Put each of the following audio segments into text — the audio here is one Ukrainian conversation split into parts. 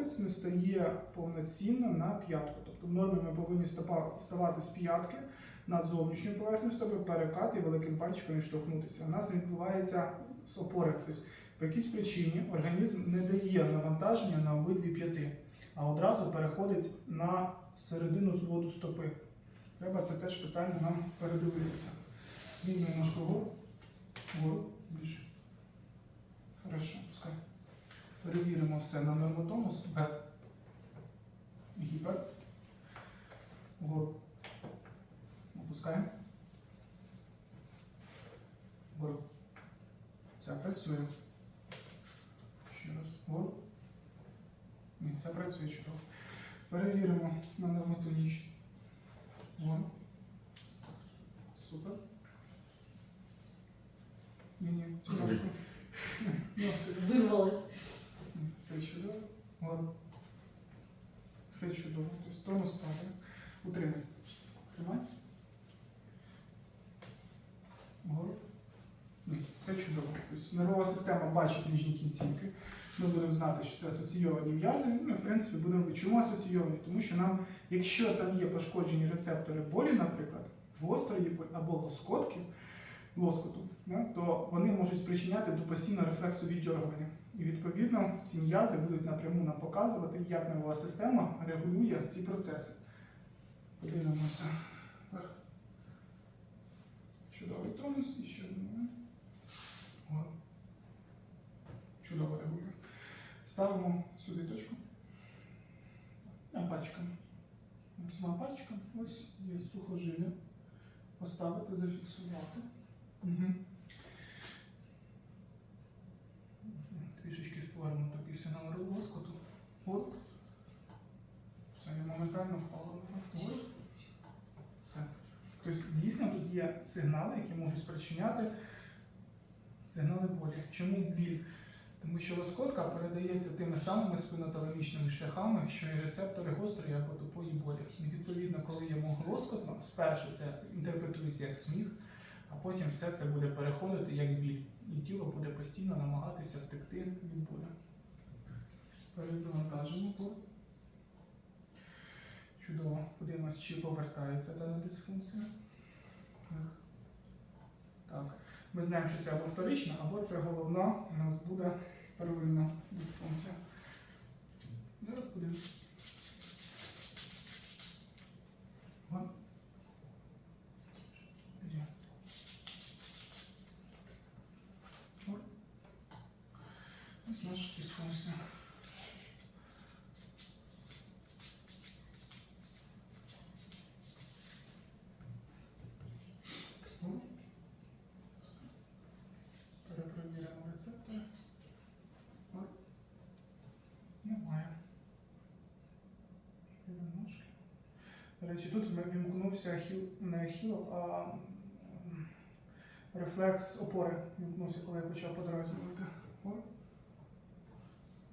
хлопець не стає повноцінно на п'ятку. Тобто в нормі ми повинні ставати з п'ятки на зовнішню поверхню стопи, перекати і великим пальчиком відштовхнутися. У нас не відбувається з опори. Тобто по якійсь причині організм не дає навантаження на обидві п'яти, а одразу переходить на середину зводу стопи. Треба це теж питання нам передивитися. Вільною ножку вгору. Вгору. Більше. Перевіримо все на нормотонус. Гер. Гіпер. Вгору. Опускаємо. Вгору. Це працює. Ще раз. Вгору. Ні, це працює чудово. Перевіримо на нормотонічність. Вгору. Супер. Ні, ні, ножку. Ножку Вирвалось. Все чудово. Ладно. Все чудово. Тобто тонус падає. Утримай. Тримай. Вгору. Ні, все чудово. Тобто нервова система бачить нижні кінцівки. Ми будемо знати, що це асоційовані м'язи. Ми, в принципі, будемо. Чому асоційовані? Тому що нам, якщо там є пошкоджені рецептори болі, наприклад, гострої або лоскотки, лоскоту, то вони можуть спричиняти до постійного рефлексу віддергування. І відповідно ці м'язи будуть напряму нам показувати, як нервова система регулює ці процеси. Подивимося. Чудовий тонус і ще один. Чудово регулює. Ставимо сюди точку. Пальчиком. Всіма пальчиком. Ось є сухожилля. Поставити, зафіксувати. Трішечки створимо такий сигнал розкоту. От. Все, він моментально впало. От. Все. Тобто дійсно тут є сигнали, які можуть спричиняти сигнали болі. Чому біль? Тому що лоскотка передається тими самими спиноталамічними шляхами, що і рецептори гострої або тупої болі. І відповідно, коли є лоскотно, спершу це інтерпретується як сміх, а потім все це буде переходити як біль. І тіло буде постійно намагатися втекти від болю. Перезавантажимо тут. Чудово. Подивимось, чи повертається дана дисфункція. Так. Ми знаємо, що це або вторична, або це головна у нас буде первинна дисфункція. Зараз подивимось. Ладно. Є. От. Ось От. Перепровіримо рецептори. От. Немає. Ножки. До речі, тут вимкнувся хіл, не хіл, а рефлекс опори вимкнувся, коли я почав подразнювати.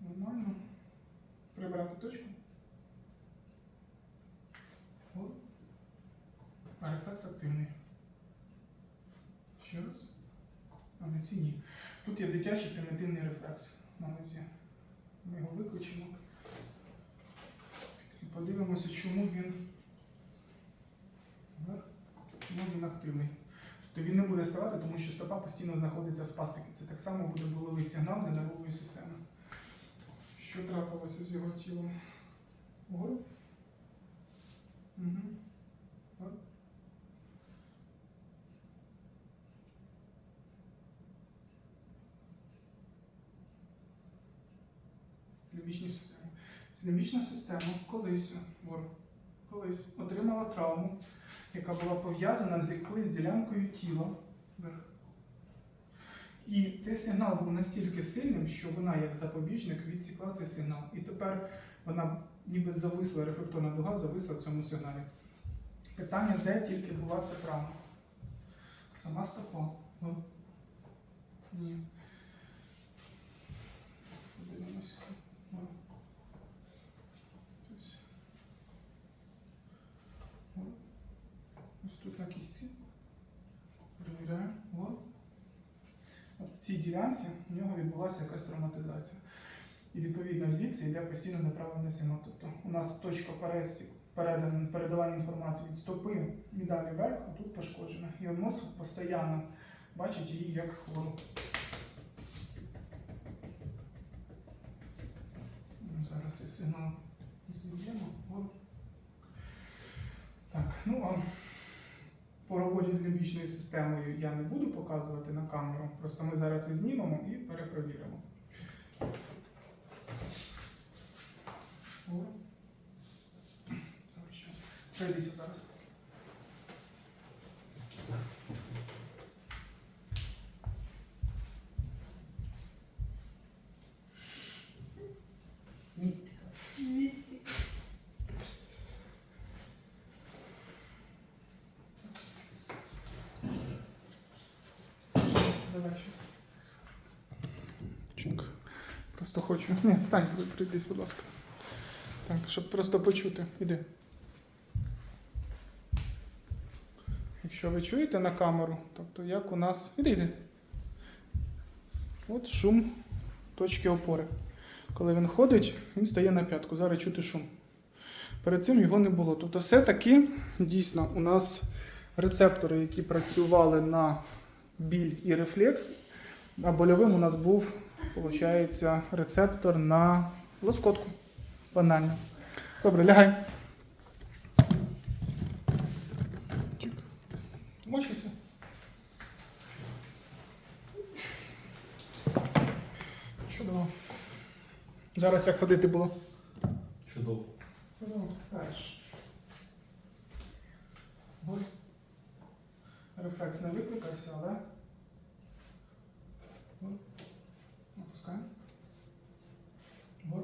Нормально. Прибрати точку. О. А рефлекс активний. Ще раз. А на ці ні. Тут є дитячий примітивний рефлекс на нозі. Ми його виключимо. І подивимося, чому він, чому він активний. Тобто він не буде ставати, тому що стопа постійно знаходиться в спастики. Це так само буде боловий сигнал для нервової системи. Що трапилося з його тілом? Вгору? Угу. Лімбічній системі. Лімбічна система колись, вгору, колись отримала травму, яка була пов'язана з якоюсь ділянкою тіла. І цей сигнал був настільки сильним, що вона, як запобіжник, відсікла цей сигнал. І тепер вона ніби зависла, рефлекторна дуга зависла в цьому сигналі. Питання, де тільки була ця травма? Сама стопа. Ну, Ні. Подивимося. О. Ось. О. Ось тут на кісті. Перевіряємо. О. От в цій ділянці в нього відбулася якась травматизація. І відповідно звідси йде постійно направлений сигнал. Тобто у нас точка передан- передавання інформації від стопи і далі вверх, а тут пошкоджена. І мозг постійно бачить її як хвору. Ну, Зараз цей сигнал зіб'ємо. Так, ну а по роботі з лімбічною системою я не буду показувати на камеру. Просто ми зараз це знімемо і перепровіримо. Пройдися зараз. Давай. Просто хочу. Ні, стань, прийдись, будь ласка. Так, щоб просто почути. Іди. Якщо ви чуєте на камеру, тобто як у нас. Іди, іди. От шум точки опори. Коли він ходить, він стає на п'ятку. Зараз чути шум. Перед цим його не було. Тобто, все-таки дійсно у нас рецептори, які працювали на біль і рефлекс, а больовим у нас був, виходить, рецептор на лоскотку. Банально. Добре, лягай. Чик. Мочишся. Чудово. Зараз як ходити було? Чудово. Чудово. Дальше. Боль. Рефлекс не викликався, але. Опускаємо. Боль.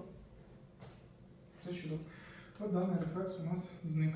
Все чудово. От даний рефлекс у нас зник.